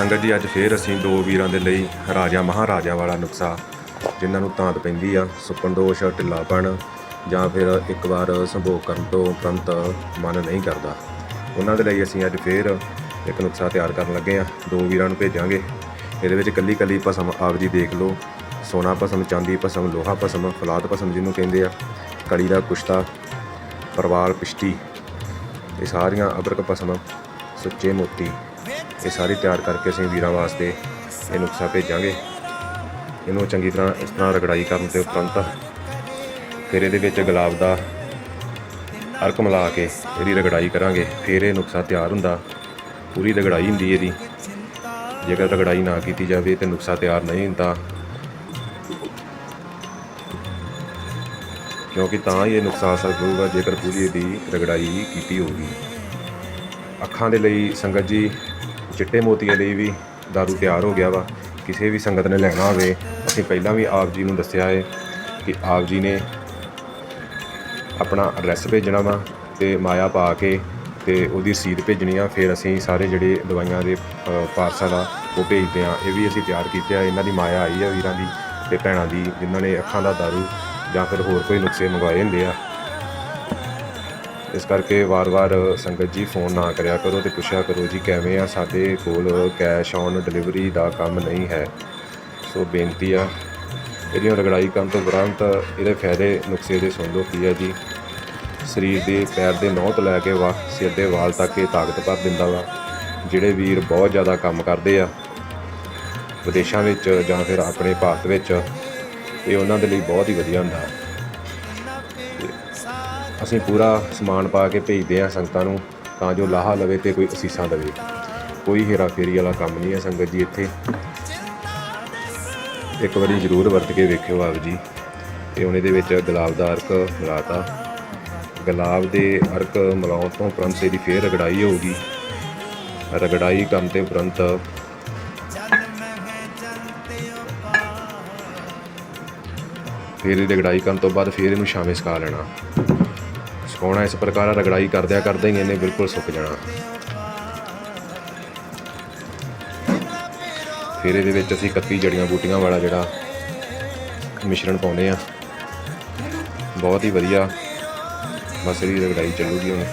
ਸੰਗਤ ਜੀ, ਅੱਜ ਫੇਰ ਅਸੀਂ ਦੋ ਵੀਰਾਂ ਦੇ ਲਈ ਰਾਜਾ ਮਹਾਰਾਜਾ ਵਾਲਾ ਨੁਕਸਾ, ਜਿਨ੍ਹਾਂ ਨੂੰ ਤਾਂਤ ਪੈਂਦੀ ਆ, ਸੁੱਕਣ ਦੋਸ਼ ਢਿੱਲਾਪਣ ਜਾਂ ਫਿਰ ਇੱਕ ਵਾਰ ਸੰਭੋਗ ਕਰਨ ਤੋਂ ਉਪਰੰਤ ਮਨ ਨਹੀਂ ਕਰਦਾ। ਉਹਨਾਂ ਦੇ ਲਈ ਅਸੀਂ ਅੱਜ ਫੇਰ ਇੱਕ ਨੁਕਸਾ ਤਿਆਰ ਕਰਨ ਲੱਗੇ ਆ, ਦੋ ਵੀਰਾਂ ਨੂੰ ਭੇਜਾਂਗੇ। ਇਹਦੇ ਵਿੱਚ ਕੱਲੀ ਕੱਲੀ ਭਸਮ ਆਪ ਜੀ ਦੇਖ ਲਓ, ਸੋਨਾ ਭਸਮ, ਚਾਂਦੀ ਭਸਮ, ਲੋਹਾ ਭਸਮ ਫਲਾਦ ਭਸਮ ਜਿਹਨੂੰ ਕਹਿੰਦੇ ਆ, ਕਲੀ ਦਾ ਕੁਸ਼ਤਾ, ਪਰਵਾਲ ਪਿਸ਼ਟੀ ਇਹ ਸਾਰੀਆਂ ਅਦਰਕ ਭਸਮ, ਸੁੱਚੇ ਮੋਤੀ। ਇਹ ਸਾਰੀ ਤਿਆਰ ਕਰਕੇ ਅਸੀਂ ਵੀਰਾਂ ਵਾਸਤੇ ਇਹ ਨੁਕਸਾ ਭੇਜਾਂਗੇ। ਇਹਨੂੰ ਚੰਗੀ ਤਰ੍ਹਾਂ ਇਸ ਤਰ੍ਹਾਂ ਰਗੜਾਈ ਕਰਨ ਤੇ ਉਪਰੰਤ ਫਿਰ ਇਹਦੇ ਵਿੱਚ ਗੁਲਾਬ ਦਾ ਅਰਕ ਮਿਲਾ ਕੇ ਇਹਦੀ ਰਗੜਾਈ ਕਰਾਂਗੇ। ਫਿਰ ਇਹ ਨੁਕਸਾ ਤਿਆਰ ਹੁੰਦਾ। ਪੂਰੀ ਰਗੜਾਈ ਹੁੰਦੀ ਇਹਦੀ। ਜੇਕਰ ਰਗੜਾਈ ਨਾ ਕੀਤੀ ਜਾਵੇ ਤੇ ਨੁਕਸਾ ਤਿਆਰ ਨਹੀਂ ਹੁੰਦਾ। ਕਿਉਂਕਿ ਤਾਂ ਹੀ ਇਹ ਨੁਕਸਾ ਅਸਰ ਹੋਊਗਾ ਜੇਕਰ ਪੂਰੀ ਇਹਦੀ ਰਗੜਾਈ ਕੀਤੀ ਹੋਊਗੀ। ਅੱਖਾਂ ਦੇ ਲਈ ਸੰਗਤ ਜੀ ਚਿੱਟੇ ਮੋਤੀਆਂ ਲਈ ਵੀ ਦਾਰੂ ਤਿਆਰ ਹੋ ਗਿਆ ਵਾ। ਕਿਸੇ ਵੀ ਸੰਗਤ ਨੇ ਲੈਣਾ ਹੋਵੇ, ਅਸੀਂ ਪਹਿਲਾਂ ਵੀ ਆਪ ਜੀ ਨੂੰ ਦੱਸਿਆ ਹੈ ਕਿ ਆਪ ਜੀ ਨੇ ਆਪਣਾ ਐਡਰੈਸ ਭੇਜਣਾ ਵਾ ਤੇ ਮਾਇਆ ਪਾ ਕੇ ਤੇ ਉਹਦੀ ਰਸੀਦ ਭੇਜਣੀ ਆ। ਫਿਰ ਅਸੀਂ ਸਾਰੇ ਜਿਹੜੇ ਦਵਾਈਆਂ ਦੇ ਪਾਰਸਲ ਆ, ਉਹ ਭੇਜਦੇ ਆ। ਇਹ ਵੀ ਅਸੀਂ ਤਿਆਰ ਕੀਤੇ ਆ। ਇਹਨਾਂ ਦੀ ਮਾਇਆ ਆਈ ਆ ਵੀਰਾਂ ਦੀ ਤੇ ਭੈਣਾਂ ਦੀ, ਜਿਨ੍ਹਾਂ ਨੇ ਅੱਖਾਂ ਦਾ ਦਾਰੂ ਜਾਂ ਫਿਰ ਹੋਰ ਕੋਈ ਨੁਕਸੇ ਮੰਗਵਾਏ ਹੁੰਦੇ ਆ। ਇਸ ਕਰਕੇ ਵਾਰ-ਵਾਰ ਸੰਗਤ ਜੀ ਫੋਨ ਨਾ ਕਰਿਆ ਕਰੋ ਤੇ ਪੁੱਛਿਆ ਕਰੋ ਜੀ ਕਿਵੇਂ ਆ, ਸਾਡੇ ਕੋਲ ਕੈਸ਼ ਔਨ ਡਿਲੀਵਰੀ ਦਾ ਕੰਮ ਨਹੀਂ ਹੈ। ਸੋ ਬੇਨਤੀ ਆ, ਇਹਦੀਆਂ ਰਗੜਾਈ ਕਰਨ ਤੋਂ ਉਪਰੰਤ ਇਹਦੇ ਫਾਇਦੇ, ਨੁਕਸੇ ਦੇ ਸੁਣ ਲਓ, ਕੀ ਆ ਜੀ? ਸਰੀਰ ਦੇ ਪੈਰ ਦੇ ਨਹੁੰ ਤੋਂ ਲੈ ਕੇ ਵਾ ਸਿਰ ਦੇ ਵਾਲ ਤੱਕ ਇਹ ਤਾਕਤ ਭਰ ਦਿੰਦਾ ਵਾ। ਜਿਹੜੇ ਵੀਰ ਬਹੁਤ ਜ਼ਿਆਦਾ ਕੰਮ ਕਰਦੇ ਆ, ਵਿਦੇਸ਼ਾਂ ਵਿੱਚ ਜਾਂ ਫਿਰ ਆਪਣੇ ਭਾਰਤ ਵਿੱਚ, ਇਹ ਉਹਨਾਂ ਦੇ ਲਈ ਬਹੁਤ ਹੀ ਵਧੀਆ ਹੁੰਦਾ। ਅਸੀਂ ਪੂਰਾ ਸਮਾਨ ਪਾ ਕੇ ਭੇਜਦੇ ਆ ਸੰਗਤਾਂ ਨੂੰ, ਤਾਂ ਜੋ ਲਾਹਾ ਲਵੇ ਤੇ ਕੋਈ ਅਸੀਸਾਂ ਦੇਵੇ। ਕੋਈ ਹੇਰਾ ਫੇਰੀ ਵਾਲਾ ਕੰਮ ਨਹੀਂ ਹੈ ਸੰਗਤ ਜੀ ਇੱਥੇ। ਇੱਕ ਵਾਰੀ ਜ਼ਰੂਰ ਵਰਤ ਕੇ ਵੇਖਿਓ ਆਪ ਜੀ। ਤੇ ਹੁਣ ਇਹਦੇ ਵਿੱਚ ਗੁਲਾਬ ਦਾ ਅਰਕ ਮਿਲਾਤਾ। ਗੁਲਾਬ ਦੇ ਅਰਕ ਮਿਲਾਉਣ ਤੋਂ ਉਪਰੰਤ ਇਹਦੀ ਫੇਰ ਰਗੜਾਈ ਹੋਊਗੀ। ਰਗੜਾਈ ਕਰਨ ਤੇ ਉਪਰੰਤ ਫਿਰ ਇਹਦੀ ਰਗੜਾਈ ਕਰਨ ਤੋਂ ਬਾਅਦ ਫਿਰ ਇਹਨੂੰ ਛਾਵੇਂ ਸੁਕਾ ਲੈਣਾ। ਸੁਕਾਉਣਾ ਇਸ ਪ੍ਰਕਾਰ ਰਗੜਾਈ ਕਰਦਿਆਂ ਕਰਦੇ ਹੀ ਇਹਨੇ ਬਿਲਕੁਲ ਸੁੱਕ ਜਾਣਾ। ਫਿਰ ਇਹਦੇ ਵਿੱਚ ਅਸੀਂ 31 ਜੜੀਆਂ ਬੂਟੀਆਂ ਵਾਲਾ ਜਿਹੜਾ ਮਿਸ਼ਰਣ ਪਾਉਂਦੇ ਆ ਬਹੁਤ ਹੀ ਵਧੀਆ। ਬਸ ਇਹਦੀ ਰਗੜਾਈ ਚੱਲੂਗੀ ਹੁਣ।